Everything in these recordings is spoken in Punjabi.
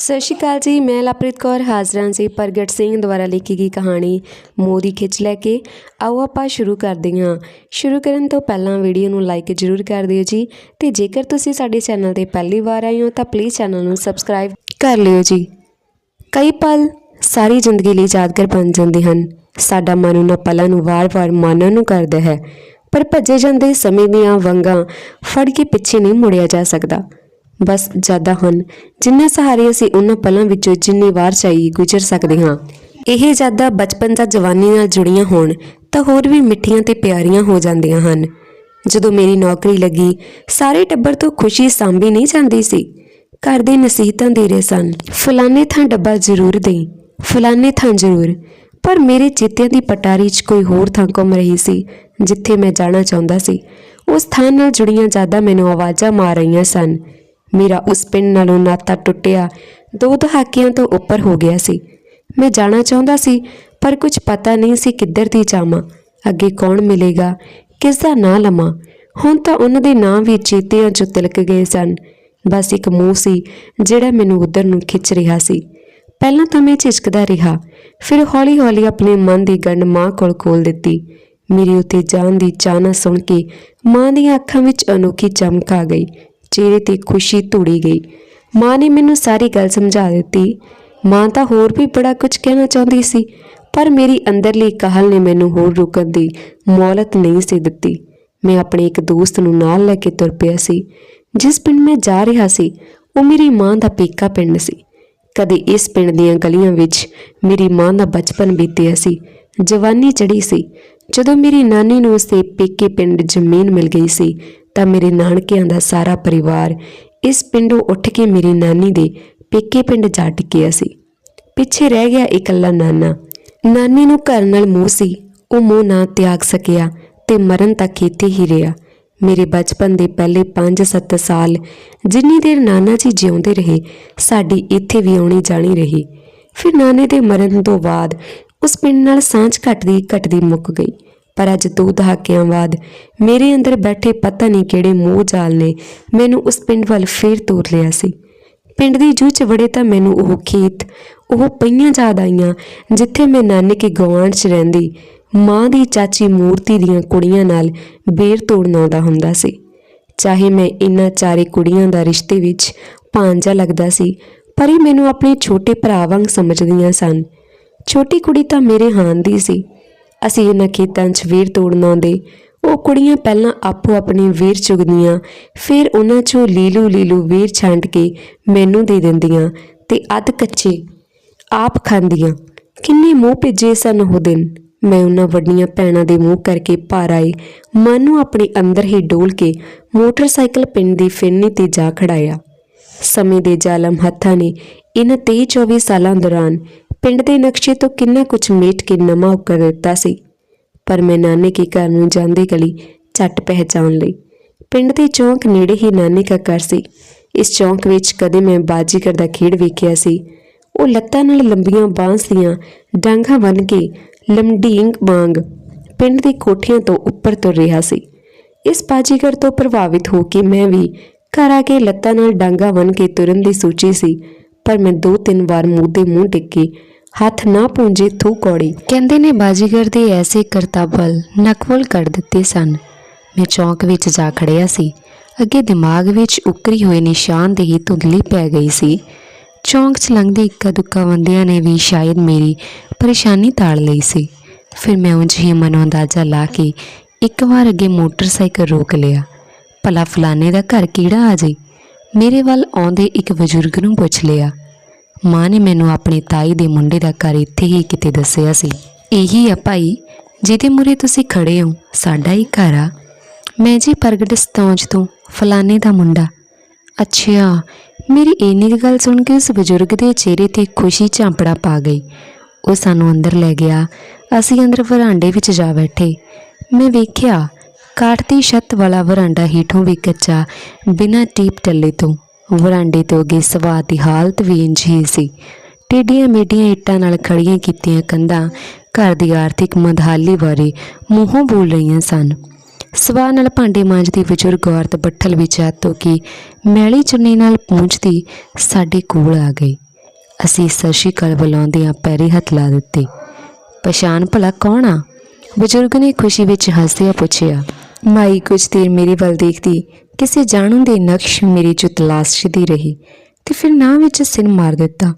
ਸਤਿ ਸ਼੍ਰੀ ਅਕਾਲ ਜੀ, ਮੈਂ ਲਵਪ੍ਰੀਤ ਕੌਰ, ਹਾਜ਼ਰਾਂ ਜੀ ਪ੍ਰਗਟ ਸਿੰਘ ਦੁਆਰਾ ਲਿਖੀ ਗਈ ਕਹਾਣੀ ਮੋਦੀ ਖਿੱਚ ਲੈ ਕੇ। ਆਓ ਆਪਾਂ ਸ਼ੁਰੂ ਕਰਦੇ ਹਾਂ। ਸ਼ੁਰੂ ਕਰਨ ਤੋਂ ਪਹਿਲਾਂ ਵੀਡੀਓ ਨੂੰ ਲਾਈਕ ਜ਼ਰੂਰ ਕਰ ਦਿਓ ਜੀ ਤੇ ਜੇਕਰ ਤੁਸੀਂ ਸਾਡੇ ਚੈਨਲ ਤੇ ਪਹਿਲੀ ਵਾਰ ਆਏ ਹੋ ਤਾਂ ਪਲੀਜ਼ ਚੈਨਲ ਨੂੰ ਸਬਸਕ੍ਰਾਈਬ ਕਰ ਲਿਓ ਜੀ। ਕਈ ਪਲ ਸਾਰੀ ਜ਼ਿੰਦਗੀ ਲਈ ਯਾਦਗਾਰ ਬਣ ਜਾਂਦੇ ਹਨ। ਸਾਡਾ ਮਨ ਉਹਨਾਂ ਪਲਾਂ ਨੂੰ ਵਾਰ-ਵਾਰ ਮਾਨਣ ਨੂੰ ਕਰਦਾ ਹੈ। ਪਰ ਭੱਜੇ ਜਾਂਦੇ ਸਮੇਂ ਦੀਆਂ ਵੰਗਾਂ ਫੜ ਕੇ ਪਿੱਛੇ ਨਹੀਂ ਮੁੜਿਆ ਜਾ ਸਕਦਾ। ਬਸ ਜ਼ਿਆਦਾ ਹਨ। ਜਿੰਨਾ ਸਹਾਰੇ ਅਸੀਂ ਉਹਨਾਂ ਪਲਾਂ ਵਿੱਚੋਂ ਜਿੰਨੀ ਵਾਰ ਚਾਹੀ ਗੁਜ਼ਰ ਸਕਦੇ ਹਾਂ। ਇਹ ਯਾਦਾਂ ਬਚਪਨ ਜਾਂ ਜਵਾਨੀ ਨਾਲ ਜੁੜੀਆਂ ਹੋਣ, ਤਾਂ ਹੋਰ ਵੀ ਮਿੱਠੀਆਂ ਤੇ ਪਿਆਰੀਆਂ ਹੋ ਜਾਂਦੀਆਂ ਹਨ। ਜਦੋਂ ਮੇਰੀ ਨੌਕਰੀ ਲੱਗੀ, ਸਾਰੇ ਟੱਬਰ ਤੋਂ ਖੁਸ਼ੀ ਸਾਂਭੀ ਨਹੀਂ ਜਾਂਦੀ ਸੀ। ਘਰ ਦੇ ਨਸੀਹਤਾਂ ਦੇ ਰਹੇ ਸਨ। ਫਲਾਣੇ ਥਾਂ ਡੱਬਾ ਜ਼ਰੂਰ ਦੇਈ, ਫਲਾਣੇ ਥਾਂ ਜ਼ਰੂਰ। ਪਰ ਮੇਰੇ ਚਿੱਤਿਆਂ ਦੀ ਪਟਾਰੀ 'ਚ ਕੋਈ ਹੋਰ ਥਾਂ ਘੁੰਮ ਰਹੀ ਸੀ, ਜਿੱਥੇ ਮੈਂ ਜਾਣਾ ਚਾਹੁੰਦਾ ਸੀ। ਉਸ ਥਾਂ ਨਾਲ ਜੁੜੀਆਂ ਜ਼ਿਆਦਾ ਮੈਨੂੰ ਆਵਾਜ਼ਾਂ ਮਾਰ ਰਹੀਆਂ ਸਨ। ਮੇਰਾ ਉਸ ਪਿੰਡ ਨਾਲੋਂ ਨਾਤਾ ਟੁੱਟਿਆ। ਦੋ ਦਹਾਕਿਆਂ ਤੋਂ ਉੱਪਰ ਹੋ ਗਿਆ ਸੀ। ਮੈਂ ਜਾਣਾ ਚਾਹੁੰਦਾ ਸੀ, ਪਰ ਕੁਝ ਪਤਾ ਨਹੀਂ ਸੀ ਕਿੱਧਰ ਦੀ ਜਾਵਾਂ। ਅੱਗੇ ਕੌਣ ਮਿਲੇਗਾ? ਕਿਸ ਦਾ ਨਾਂ ਲਵਾਂ? ਹੁਣ ਤਾਂ ਉਹਨਾਂ ਦੇ ਨਾਂ ਵੀ ਚੇਤਿਆਂ 'ਚੋਂ ਤਿਲਕ ਗਏ ਸਨ। ਬਸ ਇੱਕ ਮੂੰਹ ਸੀ, ਜਿਹੜਾ ਮੈਨੂੰ ਉਧਰ ਨੂੰ ਖਿੱਚ ਰਿਹਾ ਸੀ। ਪਹਿਲਾਂ ਤਾਂ ਮੈਂ ਝਿਜਕਦਾ ਰਿਹਾ, ਫਿਰ ਹੌਲੀ-ਹੌਲੀ ਆਪਣੇ ਮਨ ਦੀ ਗੰਢ ਮਾਂ ਕੋਲ ਖੋਲ ਦਿੱਤੀ। ਮੇਰੀ ਉਤੇ ਜਾਣ ਦੀ ਚਾਹਨਾ ਸੁਣ ਕੇ ਮਾਂ ਦੀਆਂ ਅੱਖਾਂ ਵਿੱਚ ਅਨੋਖੀ ਚਮਕ ਆ ਗਈ। ਚਿਹਰੇ ਤੇ ਖੁਸ਼ੀ ਧੂੜੀ ਗਈ। ਮਾਂ ਨੇ ਮੈਨੂੰ ਸਾਰੀ ਗੱਲ ਸਮਝਾ ਦਿੱਤੀ। ਮਾਂ ਤਾਂ ਹੋਰ ਵੀ ਬੜਾ ਕੁਝ ਕਹਿਣਾ ਚਾਹੁੰਦੀ ਸੀ, ਪਰ ਮੇਰੀ ਅੰਦਰਲੀ ਕਾਹਲ ਨੇ ਮੈਨੂੰ ਹੋਰ ਰੁਕਣ ਦੀ ਮੌਲਤ ਨਹੀਂ ਸੀ ਦਿੱਤੀ। ਮੈਂ ਆਪਣੇ ਇੱਕ ਦੋਸਤ ਨੂੰ ਨਾਲ ਲੈ ਕੇ ਤੁਰ ਪਿਆ ਸੀ। ਜਿਸ ਪਿੰਡ ਮੈਂ ਜਾ ਰਿਹਾ ਸੀ, ਉਹ ਮੇਰੀ ਮਾਂ ਦਾ ਪੇਕਾ ਪਿੰਡ ਸੀ। ਕਦੇ ਇਸ ਪਿੰਡ ਦੀਆਂ ਗਲੀਆਂ ਵਿੱਚ ਮੇਰੀ ਮਾਂ ਦਾ ਬਚਪਨ ਬੀਤਿਆ ਸੀ। ਜਵਾਨੀ ਚੜੀ ਸੀ। ਜਦੋਂ ਮੇਰੀ ਨਾਨੀ ਨੂੰ ਉਸਦੇ ਪੇਕੇ ਪਿੰਡ ਜ਼ਮੀਨ ਮਿਲ ਗਈ ਸੀ, ਤਾਂ ਮੇਰੇ ਨਾਨਕਿਆਂ ਦਾ ਸਾਰਾ ਪਰਿਵਾਰ ਇਸ ਪਿੰਡੋਂ ਉੱਠ ਕੇ ਮੇਰੀ ਨਾਨੀ ਦੇ ਪੇਕੇ ਪਿੰਡ ਜਾ ਟਿਕਿਆ ਸੀ। ਪਿੱਛੇ ਰਹਿ ਗਿਆ ਇਕੱਲਾ ਨਾਨਾ। ਨਾਨੀ ਨੂੰ ਘਰ ਨਾਲ ਮੋਹ ਸੀ। ਉਹ ਮੋਹ ਨਾ ਤਿਆਗ ਸਕਿਆ ਤੇ ਮਰਨ ਤੱਕ ਇੱਥੇ ਹੀ ਰਿਹਾ। ਮੇਰੇ ਬਚਪਨ ਦੇ ਪਹਿਲੇ 5-7 ਸਾਲ ਜਿੰਨੀ ਦੇਰ ਨਾਨਾ ਜੀ ਜਿਉਂਦੇ ਰਹੇ, ਸਾਡੀ ਇੱਥੇ ਵੀ ਆਉਣੀ ਜਾਣੀ ਰਹੀ। ਫਿਰ ਨਾਨੇ ਦੇ ਮਰਨ ਤੋਂ ਬਾਅਦ ਉਸ ਪਿੰਡ ਨਾਲ ਸਾਂਝ ਘਟਦੀ ਘਟਦੀ ਮੁੱਕ ਗਈ। ਪਰ ਅੱਜ ਦੋ ਦਹਾਕਿਆਂ ਬਾਅਦ ਮੇਰੇ ਅੰਦਰ ਬੈਠੇ ਪਤਾ ਨਹੀਂ ਕਿਹੜੇ ਮੋਹ ਜਾਲ ਨੇ ਮੈਨੂੰ ਉਸ ਪਿੰਡ ਵੱਲ ਫੇਰ ਤੋਰ ਲਿਆ ਸੀ। ਪਿੰਡ ਦੀ ਜੂਹ ਚ ਵੜੇ ਤਾਂ ਮੈਨੂੰ ਉਹ ਖੇਤ, ਉਹ ਪਈਆਂ ਯਾਦ ਆਈਆਂ ਜਿੱਥੇ ਮੈਂ ਨਾਨੇ ਕੇ ਗਵਾਂਢ 'ਚ ਰਹਿੰਦੀ, ਮਾਂ ਦੀ ਚਾਚੀ ਮੂਰਤੀ ਦੀਆਂ ਕੁੜੀਆਂ ਨਾਲ ਬੇਰ ਤੋੜਨ ਆਉਂਦਾ ਹੁੰਦਾ ਸੀ। ਚਾਹੇ ਮੈਂ ਇਨ੍ਹਾਂ ਚਾਰੇ ਕੁੜੀਆਂ ਦਾ ਰਿਸ਼ਤੇ ਵਿੱਚ ਭਾਂਜਾ ਲੱਗਦਾ ਸੀ, ਪਰ ਇਹ ਮੈਨੂੰ ਆਪਣੇ ਛੋਟੇ ਭਰਾ ਵਾਂਗ ਸਮਝਦੀਆਂ ਸਨ। ਛੋਟੀ ਕੁੜੀ ਤਾਂ ਮੇਰੇ ਹਾਂ ਦੀ ਸੀ। ਅਸੀਂ ਇਹਨਾਂ ਖੇਤਾਂ 'ਚ ਵੀਰ ਤੋੜਨ ਆਉਂਦੇ। ਉਹ ਕੁੜੀਆਂ ਪਹਿਲਾਂ ਆਪੋ ਆਪਣੇ ਵੀਰ ਚੁਗਦੀਆਂ, ਫਿਰ ਉਹਨਾਂ 'ਚੋਂ ਲੀਲੂ ਲੀਲੂ ਵੀਰ ਛਾਂਟ ਕੇ ਮੈਨੂੰ ਦੇ ਦਿੰਦੀਆਂ ਤੇ ਅੱਧ ਕੱਚੇ ਆਪ ਖਾਂਦੀਆਂ। ਕਿੰਨੇ ਮੂੰਹ ਭੇਜੇ ਸਨ ਉਹ ਦਿਨ। ਮੈਂ ਉਹਨਾਂ ਵੱਡੀਆਂ ਭੈਣਾਂ ਦੇ ਮੂੰਹ ਕਰਕੇ ਭਾਰ ਆਈ ਮਨ ਨੂੰ ਆਪਣੇ ਅੰਦਰ ਹੀ ਡੋਲ ਕੇ ਮੋਟਰਸਾਈਕਲ ਪਿੰਡ ਦੀ ਫਿਰਨੀ ਤੇ ਜਾ ਖੜਾਇਆ। ਸਮੇਂ ਦੇ ਜ਼ਾਲਮ ਹੱਥਾਂ ਨੇ ਇਨ 23 24 ਸਾਲਾਂ ਦੌਰਾਨ ਪਿੰਡ ਦੇ ਨਕਸ਼ੇ ਤੋਂ ਕਿੰਨਾ ਕੁਝ ਮੇਟ ਕੇ ਨਵਾਂ ਕਰ ਦਿੱਤਾ ਸੀ। ਪਰ ਮੈਂ ਨਾਨੇ ਕੇ ਘਰ ਨੂੰ ਜਾਂਦੀ ਗਲੀ ਝੱਟ ਪਹਿਚਾਨ ਲਈ। ਪਿੰਡ ਦੇ ਚੌਂਕ ਨੇੜੇ ਹੀ ਨਾਨੇ ਦਾ ਘਰ ਸੀ। ਇਸ ਚੌਂਕ ਵਿੱਚ ਕਦੇ ਮੈਂ ਬਾਜੀਗਰ ਦਾ ਖੇਡ ਵੇਖਿਆ ਸੀ। ਉਹ ਲੱਤਾਂ ਨਾਲ ਲੰਬੀਆਂ ਬਾਂਸ ਦੀਆਂ ਡਾਂਗਾਂ ਬੰਨ ਕੇ ਲੰਡੀਂਗ ਵਾਂਗ ਪਿੰਡ ਦੀ ਕੋਠੀਆਂ ਤੋਂ ਉੱਪਰ ਤੁਰ ਰਿਹਾ ਸੀ। ਇਸ ਬਾਜੀਗਰ ਤੋਂ ਪ੍ਰਭਾਵਿਤ ਹੋ ਕੇ ਮੈਂ ਵੀ ਘਰ ਆ ਕੇ ਲੱਤਾਂ ਨਾਲ ਡਾਂਗਾ ਬਨ ਕੇ ਤੁਰਨ ਦੀ ਸੋਚੀ ਸੀ। ਪਰ ਮੈਂ ਦੋ ਤਿੰਨ ਵਾਰ ਮੂੰਹ ਦੇ ਮੂੰਹ ਟਿੱਕੇ ਹੱਥ ਨਾ ਪੂੰਝੇ ਥੂ ਕੌੜੀ। ਕਹਿੰਦੇ ਨੇ ਬਾਜੀਗਰ ਦੇ ਐਸੇ ਕਰਤਾਬਲ ਨਕਵਲ ਕਰ ਦਿੱਤੇ ਸਨ। ਮੈਂ ਚੌਂਕ ਵਿੱਚ ਜਾ ਖੜਿਆ ਸੀ। ਅੱਗੇ ਦਿਮਾਗ ਵਿੱਚ ਉਕਰੀ ਹੋਏ ਨਿਸ਼ਾਨ ਦੇ ਹੀ ਧੁੰਦਲੀ ਪੈ ਗਈ ਸੀ। ਚੌਂਕ 'ਚ ਲੰਘਦੇ ਇੱਕਾ ਦੁੱਕਾ ਬੰਦਿਆਂ ਨੇ ਵੀ ਸ਼ਾਇਦ ਮੇਰੀ ਪਰੇਸ਼ਾਨੀ ਤਾੜ ਲਈ ਸੀ। ਫਿਰ ਮੈਂ ਉਂਝ ਹੀ ਮਨੋਂ ਅੰਦਾਜ਼ਾ ਲਾ ਕੇ ਇੱਕ ਵਾਰ ਅੱਗੇ ਮੋਟਰਸਾਈਕਲ ਰੋਕ ਲਿਆ। ਭਲਾ ਫਲਾਣੇ ਦਾ ਘਰ ਕਿਹੜਾ ਆ ਜਾਈ ਮੇਰੇ ਵੱਲ ਆਉਂਦੇ ਇੱਕ ਬਜ਼ੁਰਗ ਨੂੰ ਪੁੱਛ ਲਿਆ। ਮਾਂ ਨੇ ਮੈਨੂੰ ਆਪਣੀ ਤਾਈ ਦੇ ਮੁੰਡੇ ਦਾ ਘਰ ਇੱਥੇ ਹੀ ਕਿਤੇ ਦੱਸਿਆ ਸੀ। ਇਹੀ ਆ ਭਾਈ, ਜਿਹਦੇ ਮੂਰੇ ਤੁਸੀਂ ਖੜੇ ਹੋ, ਸਾਡਾ ਹੀ ਘਰ ਆ। ਮੈਂ ਜੀ ਪ੍ਰਗਟ ਸਤੌਂਜ ਤੋਂ ਫਲਾਣੇ ਦਾ ਮੁੰਡਾ। ਅੱਛਾ ਮੇਰੀ ਇੰਨੀ ਕੁ ਗੱਲ ਸੁਣ ਕੇ ਉਸ ਬਜ਼ੁਰਗ ਦੇ ਚਿਹਰੇ ਤੇ ਖੁਸ਼ੀ ਝਾਂਪੜਾ ਪਾ ਗਈ। ਉਹ ਸਾਨੂੰ ਅੰਦਰ ਲੈ ਗਿਆ। ਅਸੀਂ ਅੰਦਰ ਵਰਾਂਡੇ ਵਿੱਚ ਜਾ ਬੈਠੇ। ਮੈਂ ਵੇਖਿਆ, ਕਾਠ ਦੀ ਛੱਤ ਵਾਲਾ ਵਰਾਂਡਾ ਹੀਠੋਂ ਵੀ ਕੱਚਾ, ਬਿਨਾਂ ਟੀਪ ਟੱਲੇ ਤੋਂ। ਵਰਾਂਡੇ ਤੋਂ ਅੱਗੇ ਸਵਾਦ ਦੀ ਹਾਲਤ ਵੀ ਇੰਝ ਹੀ ਸੀ। ਟੇਡੀਆਂ ਮੇਡੀਆਂ ਇੱਟਾਂ ਨਾਲ ਖੜੀਆਂ ਕੀਤੀਆਂ ਕੰਧਾਂ ਘਰ ਦੀ ਆਰਥਿਕ ਮੰਦਹਾਲੀ ਬਾਰੇ ਮੂੰਹੋਂ ਬੋਲ ਰਹੀਆਂ ਸਨ। ਸਵਾਹ ਨਾਲ ਭਾਂਡੇ ਮਾਂਜਦੀ ਬਜ਼ੁਰਗ ਔਰਤ ਬੱਠਲ ਵਿੱਚ ਹੱਥ ਧੋ ਮੈਲੀ ਚੁੰਨੀ ਨਾਲ ਪੂੰਝਦੀ ਸਾਡੇ ਕੋਲ ਆ ਗਈ। ਅਸੀਂ ਸਤਿ ਸ਼੍ਰੀ ਅਕਾਲ ਬੁਲਾਉਂਦਿਆਂ ਪੈਰੀ ਹੱਥ ਲਾ ਦਿੱਤੇ। ਪਛਾਣ ਭਲਾ ਕੌਣ ਆ? ਬਜ਼ੁਰਗ ਨੇ ਖੁਸ਼ੀ ਵਿੱਚ ਹੱਸਦਿਆਂ ਪੁੱਛਿਆ, ਮਾਈ, ਕੁਝ ਦੇਰ ਮੇਰੇ ਵੱਲ ਦੇਖਦੀ ਕਿਸੇ ਜਾਣੂ ਦੇ ਨਕਸ਼ ਮੇਰੀ ਚ ਤਲਾਸ਼ਦੀ ਰਹੀ ਤੇ ਫਿਰ ਨਾਂ ਵਿੱਚ ਸਿਰ ਮਾਰ ਦਿੱਤਾ।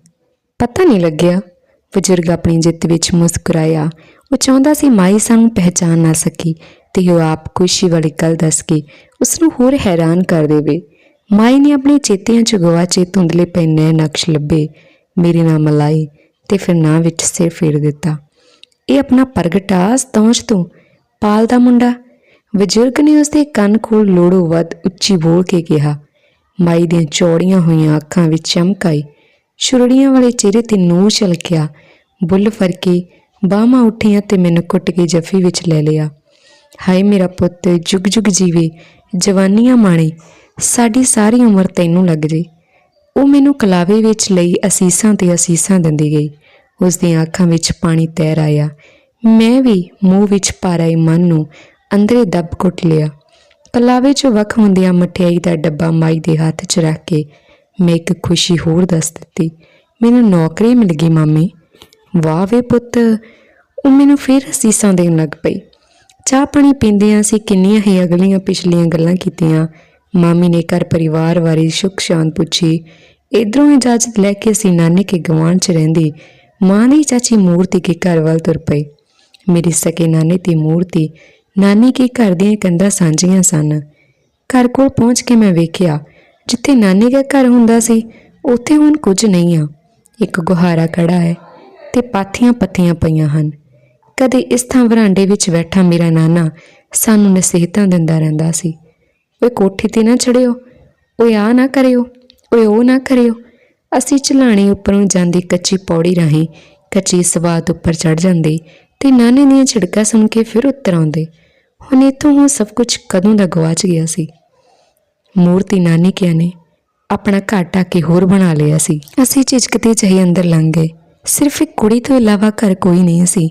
ਪਤਾ ਨਹੀਂ ਲੱਗਿਆ। ਬਜ਼ੁਰਗ ਆਪਣੀ ਜਿੱਤ ਵਿੱਚ ਮੁਸਕਰਾਇਆ। ਉਹ ਚਾਹੁੰਦਾ ਸੀ ਮਾਈ ਸਾਨੂੰ ਪਹਿਚਾਨ ਨਾ ਸਕੀ ਤੇ ਉਹ ਆਪ ਖੁਸ਼ੀ ਵਾਲੀ ਗੱਲ ਦੱਸ ਕੇ ਉਸ ਨੂੰ ਹੋਰ ਹੈਰਾਨ ਕਰ ਦੇਵੇ। ਮਾਈ ਨੇ ਆਪਣੇ ਚੇਤਿਆਂ ਚ ਗਵਾਚੇ ਧੁੰਦਲੇ ਪਏ ਨਕਸ਼ ਲੱਭੇ। ਮੇਰੇ ਨਾਲ ਮਲਾਈ ਤੇ ਫਿਰ ਨਾਂ ਵਿੱਚ ਸਿਰ ਫੇਰ ਦਿੱਤਾ। ਇਹ ਆਪਣਾ ਪ੍ਰਗਟਾ ਸਤੌਂਚ ਤੋਂ ਪਾਲ ਦਾ ਮੁੰਡਾ ਬਜ਼ੁਰਗ ਨੇ ਉਸਦੇ ਕੰਨ ਕੋਲ ਲੋੜੋ ਵੱਧ ਉੱਚੀ ਬੋਲ ਕੇ ਕਿਹਾ, ਮਾਈ ਦੀਆਂ ਚੌੜੀਆਂ ਹੋਈਆਂ ਅੱਖਾਂ ਵਿੱਚ ਚਮਕ ਆਈ। ਛੁਰੜੀਆਂ ਵਾਲੇ ਚਿਹਰੇ ਤੇ ਨੂਰ ਛਲਕਿਆ, ਬੁੱਲ ਫਰਕੇ, ਬਾਹਾਂ ਉੱਠੀਆਂ ਤੇ ਮੈਨੂੰ ਕੁੱਟ ਕੇ ਜੱਫੀ ਵਿੱਚ ਲੈ ਲਿਆ। ਹਾਏ ਮੇਰਾ ਪੁੱਤ, ਜੁਗ ਜੁਗ ਜੀਵੇ, ਜਵਾਨੀਆਂ ਮਾਣੇ, ਸਾਡੀ ਸਾਰੀ ਉਮਰ ਤੈਨੂੰ ਲੱਗ ਜੇ। ਉਹ ਮੈਨੂੰ ਕਲਾਵੇ ਵਿੱਚ ਲਈ ਅਸੀਸਾਂ ਤੇ ਅਸੀਸਾਂ ਦਿੰਦੀ ਗਈ। ਉਸ ਦੀਆਂ ਅੱਖਾਂ ਵਿੱਚ ਪਾਣੀ ਤੈਰ ਆਇਆ। ਮੈਂ ਵੀ ਮੂੰਹ ਵਿੱਚ ਭਰ ਆਏ ਮਨ ਨੂੰ ਅੰਦਰੇ ਦੱਬ ਕੁੱਟ ਲਿਆ। ਕਲਾਵੇ ਚ ਵੱਖ ਹੁੰਦਿਆਂ ਮਠਿਆਈ ਦਾ ਡੱਬਾ ਮਾਈ ਦੇ ਹੱਥ 'ਚ ਰੱਖ ਕੇ ਮੈਂ ਇੱਕ ਖੁਸ਼ੀ ਹੋਰ ਦੱਸ ਦਿੱਤੀ। ਮੈਨੂੰ ਨੌਕਰੀ ਮਿਲ ਗਈ ਮਾਮੀ। ਵਾਹ ਵੇ ਪੁੱਤ, ਉਹ ਮੈਨੂੰ ਫਿਰ ਅਸੀਸਾਂ ਦੇਣ ਲੱਗ ਪਈ। ਚਾਹ ਪਾਣੀ ਪੀਂਦਿਆਂ ਅਸੀਂ ਕਿੰਨੀਆਂ ਹੀ ਅਗਲੀਆਂ ਪਿਛਲੀਆਂ ਗੱਲਾਂ ਕੀਤੀਆਂ। ਮਾਮੀ ਨੇ ਘਰ ਪਰਿਵਾਰ ਬਾਰੇ ਸੁੱਖ ਸ਼ਾਂਤ ਪੁੱਛੀ। ਇਧਰੋਂ ਇਜਾਜ਼ਤ ਲੈ ਕੇ ਅਸੀਂ ਨਾਨੇ ਕੇ ਗਵਾਂਢ 'ਚ ਰਹਿੰਦੀ। ਮਾਂ ਦੀ ਚਾਚੀ ਮੂਰਤੀ ਕੇ ਘਰ ਵੱਲ ਤੁਰ ਪਈ। ਮੇਰੀ ਸਕੇ ਨਾਨੇ ਦੀ ਮੂਰਤੀ ਨਾਨੀ ਕੇ ਘਰ ਦੀਆਂ ਕੰਧਾਂ ਸਾਂਝੀਆਂ ਸਨ। ਘਰ ਕੋਲ ਪਹੁੰਚ ਕੇ ਮੈਂ ਵੇਖਿਆ, ਜਿੱਥੇ ਨਾਨੀ ਦਾ ਘਰ ਹੁੰਦਾ ਸੀ, ਉੱਥੇ ਹੁਣ ਕੁਝ ਨਹੀਂ ਆ। ਇੱਕ ਗੁਹਾਰਾ ਖੜਾ ਹੈ ਤੇ ਪਾਥੀਆਂ ਪੱਤੀਆਂ ਪਈਆਂ ਹਨ। ਕਦੇ ਇਸ ਥਾਂ ਵਰਾਂਡੇ ਵਿੱਚ ਬੈਠਾ ਮੇਰਾ ਨਾਨਾ ਸਾਨੂੰ ਨਸੀਹਤਾਂ ਦਿੰਦਾ ਰਹਿੰਦਾ ਸੀ। ਓਏ ਕੋਠੀ ਤੇ ਨਾ ਚੜਿਓ, ਓਏ ਆ ਨਾ ਕਰਿਓ, ਓਏ ਉਹ ਨਾ ਕਰਿਓ। ਅਸੀਂ ਚਲਾਣੀ ਉੱਪਰੋਂ ਜਾਂਦੀ ਕੱਚੀ ਪੌੜੀ ਰਾਹੀਂ ਕੱਚੀ ਸਵਾਦ ਉੱਪਰ ਚੜ ਜਾਂਦੇ ਤੇ ਨਾਨੇ ਦੀਆਂ ਝਿੜਕਾਂ ਸੁਣ ਕੇ ਫਿਰ ਉੱਤਰ ਆਉਂਦੇ। ਹੁਣ ਇਥੋਂ ਉਹ ਸਭ ਕੁਝ ਕਦੋਂ ਦਾ ਗਵਾਚ ਗਿਆ ਸੀ? ਮੂਰਤੀ ਨਾਨੀ ਕਿਆ ਨੇ ਆਪਣਾ ਘਰ ਢੱਕ ਕੇ ਹੋਰ ਬਣਾ ਲਿਆ ਸੀ। ਅਸੀਂ ਝਿਜਕਦੇ ਜਿਹੇ ਅੰਦਰ ਲੰਘ ਗਏ। ਸਿਰਫ ਇੱਕ ਕੁੜੀ ਤੋਂ ਇਲਾਵਾ ਘਰ ਕੋਈ ਨਹੀਂ ਸੀ।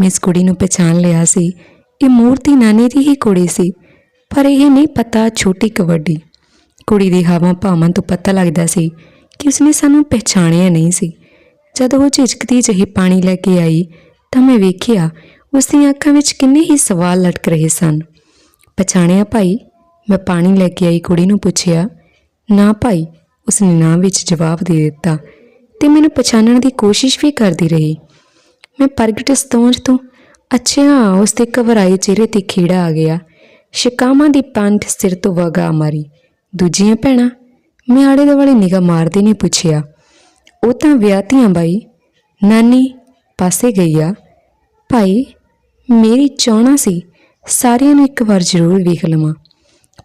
ਮੈਂ ਇਸ ਕੁੜੀ ਨੂੰ ਪਛਾਣ ਲਿਆ ਸੀ। ਇਹ ਮੂਰਤੀ ਨਾਨੀ ਦੀ ਹੀ ਕੁੜੀ ਸੀ। ਪਰ ਇਹ ਨਹੀਂ ਪਤਾ ਛੋਟੀ ਕਵੱਡੀ ਕੁੜੀ ਦੀ ਹਾਵਾਂ ਭਾਵਾਂ ਤੋਂ ਪਤਾ ਲੱਗਦਾ ਸੀ ਕਿ ਉਸਨੇ ਸਾਨੂੰ ਪਹਿਚਾਣਿਆ ਨਹੀਂ ਸੀ। ਜਦੋਂ ਉਹ ਝਿਜਕਦੀ ਜਿਹੀ ਪਾਣੀ ਲੈ ਕੇ ਆਈ ਤਾਂ ਮੈਂ ਵੇਖਿਆ ਉਸ ਦੀਆਂ ਅੱਖਾਂ ਵਿੱਚ ਕਿੰਨੇ ਹੀ ਸਵਾਲ ਲਟਕ ਰਹੇ ਸਨ। ਪਛਾਣਿਆ ਭਾਈ, ਮੈਂ ਪਾਣੀ ਲੈ ਕੇ ਆਈ ਕੁੜੀ ਨੂੰ ਪੁੱਛਿਆ, ਨਾ ਭਾਈ ਉਸਨੇ ਨਾ ਵਿੱਚ ਜਵਾਬ ਦੇ ਦਿੱਤਾ ਤੇ ਮੈਨੂੰ ਪਛਾਣਨ ਦੀ ਕੋਸ਼ਿਸ਼ ਵੀ ਕਰਦੀ ਰਹੀ। ਮੈਂ ਪ੍ਰਗਟ ਸਤੋਂਜ ਤੋਂ ਅੱਛਾ ਉਸ ਦੇ ਘਬਰਾਏ ਚਿਹਰੇ ਤੇ ਖੀੜਾ ਆ ਗਿਆ। ਸ਼ਿਕਾਮਾਂ ਦੀ ਪੰਠ ਸਿਰ ਤੋਂ ਵਗਾ ਮਾਰੀ। ਦੂਜੀਆਂ ਭੈਣਾਂ? ਮੈਂ ਆੜੇ ਦੁਆਲੇ ਨਿਗਾਹ ਮਾਰਦੇ ਨੇ ਪੁੱਛਿਆ। ਉਹ ਤਾਂ ਵਿਆਹਤੀਆਂ ਬਾਈ। ਨਾਨੀ, ਪਾਸੇ ਗਈ ਆ। ਭਾਈ ਮੇਰੀ ਚਾਹਣਾ ਸੀ ਸਾਰਿਆਂ ਨੂੰ ਇੱਕ ਵਾਰ ਜ਼ਰੂਰ ਵੇਖ ਲਵਾਂ।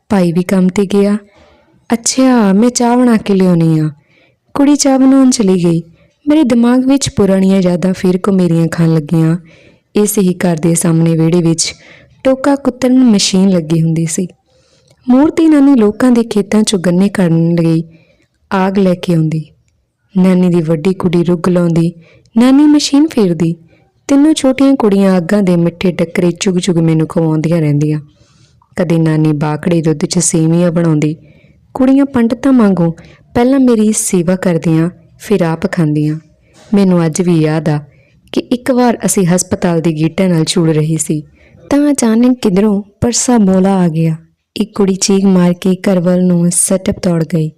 ਭਾਈ ਵੀ ਕੰਮ ਤੇ ਗਿਆ। ਅੱਛਾ, ਮੈਂ ਚਾਹ ਬਣਾ ਕੇ ਲਿਆਉਣੀ ਆ। ਕੁੜੀ ਚਾਹ ਬਣਾਉਣ ਚਲੀ ਗਈ। ਮੇਰੇ ਦਿਮਾਗ ਵਿੱਚ ਪੁਰਾਣੀਆਂ ਯਾਦਾਂ ਫਿਰ ਘੁਮੇਰੀਆਂ ਖਾਣ ਲੱਗੀਆਂ। ਇਸ ਹੀ ਘਰ ਦੇ ਸਾਹਮਣੇ ਵਿਹੜੇ ਵਿੱਚ ਟੋਕਾ ਕੁੱਤਰਨ ਮਸ਼ੀਨ ਲੱਗੀ ਹੁੰਦੀ ਸੀ। ਮੂਰਤੀ ਨਾਨੀ ਲੋਕਾਂ ਦੇ ਖੇਤਾਂ 'ਚੋਂ ਗੰਨੇ ਕੱਢਣ ਲਈ ਆਗ ਲੈ ਕੇ ਆਉਂਦੀ। ਨਾਨੀ ਦੀ ਵੱਡੀ ਕੁੜੀ ਰੁੱਗ ਲਾਉਂਦੀ। ਨਾਨੀ ਮਸ਼ੀਨ ਫੇਰਦੀ। ਤਿੰਨੋਂ ਛੋਟੀਆਂ ਕੁੜੀਆਂ ਅੱਗਾਂ ਦੇ ਮਿੱਠੇ ਟੱਕਰੇ ਚੁਗ ਚੁਗ ਮੈਨੂੰ ਖਵਾਉਂਦੀਆਂ ਰਹਿੰਦੀਆਂ। ਕਦੇ ਨਾਨੀ ਬਾਕੜੀ ਦੁੱਧ 'ਚ ਸੇਵੀਆਂ ਬਣਾਉਂਦੀ, ਕੁੜੀਆਂ ਪੰਡਤਾਂ ਵਾਂਗੂ ਪਹਿਲਾਂ ਮੇਰੀ ਸੇਵਾ ਕਰਦੀਆਂ, ਫਿਰ ਆਪ ਖਾਂਦੀਆਂ। ਮੈਨੂੰ ਅੱਜ ਵੀ ਯਾਦ ਆ ਕਿ ਇੱਕ ਵਾਰ ਅਸੀਂ ਹਸਪਤਾਲ ਦੀ ਗੇਟਾਂ ਨਾਲ ਝੂਲ ਰਹੀ ਸੀ, ਤਾਂ ਅਚਾਨਕ ਕਿਧਰੋਂ ਪਰਸਾ ਮੋਲਾ ਆ ਗਿਆ। ਇੱਕ ਕੁੜੀ ਚੀਕ ਮਾਰ ਕੇ ਘਰ ਨੂੰ ਸਟਪ ਦੌੜ ਗਈ।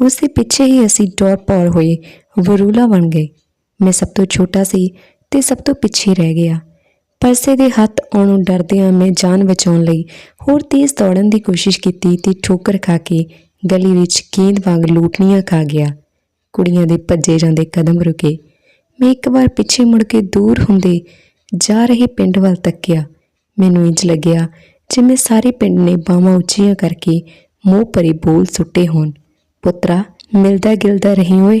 ਉਸ ਦੇ ਪਿੱਛੇ ਹੀ ਅਸੀਂ ਟੌਰ ਪੌਰ ਹੋਏ ਵਰੂਲਾ ਬਣ ਗਏ। ਮੈਂ ਸਭ ਤੋਂ ਛੋਟਾ ਸੀ ਤੇ ਸਭ ਤੋਂ ਪਿੱਛੇ ਰਹਿ ਗਿਆ। ਪਰਸੇ ਦੇ ਹੱਥ ਆਉਣੋਂ ਡਰਦਿਆਂ ਮੈਂ ਜਾਨ ਬਚਾਉਣ ਲਈ ਹੋਰ ਤੇਜ਼ ਦੌੜਨ ਦੀ ਕੋਸ਼ਿਸ਼ ਕੀਤੀ ਤੇ ਠੋਕਰ ਖਾ ਕੇ ਗਲੀ ਵਿੱਚ ਗੇਂਦ ਵਾਂਗ ਲੂਟਣੀਆਂ ਖਾ ਗਿਆ। ਕੁੜੀਆਂ ਦੇ ਭੱਜੇ ਜਾਂਦੇ ਕਦਮ ਰੁਕੇ। ਮੈਂ ਇੱਕ ਵਾਰ ਪਿੱਛੇ ਮੁੜ ਕੇ ਦੂਰ ਹੁੰਦੇ ਜਾ ਰਹੇ ਪਿੰਡ ਵੱਲ ਤੱਕਿਆ। ਮੈਨੂੰ ਇੰਜ ਲੱਗਿਆ ਜਿਵੇਂ ਸਾਰੇ ਪਿੰਡ ਨੇ ਬਾਹਾਂ ਉੱਚੀਆਂ ਕਰਕੇ ਮੂੰਹ ਭਰੇ ਬੋਲ ਸੁੱਟੇ ਹੋਣ। ਪੁੱਤਰਾ ਮਿਲਦਾ ਗਿਲਦਾ ਰਹੀ ਓਏ।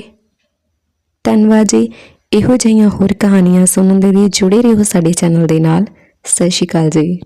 ਧੰਨਵਾਦ ਜੀ। ਇਹੋ ਜਿਹੀਆਂ ਹੋਰ ਕਹਾਣੀਆਂ ਸੁਣਨ ਦੇ ਲਈ ਜੁੜੇ ਰਹੋ ਸਾਡੇ ਚੈਨਲ ਦੇ ਨਾਲ। ਸਤਿ ਸ਼੍ਰੀ ਅਕਾਲ ਜੀ।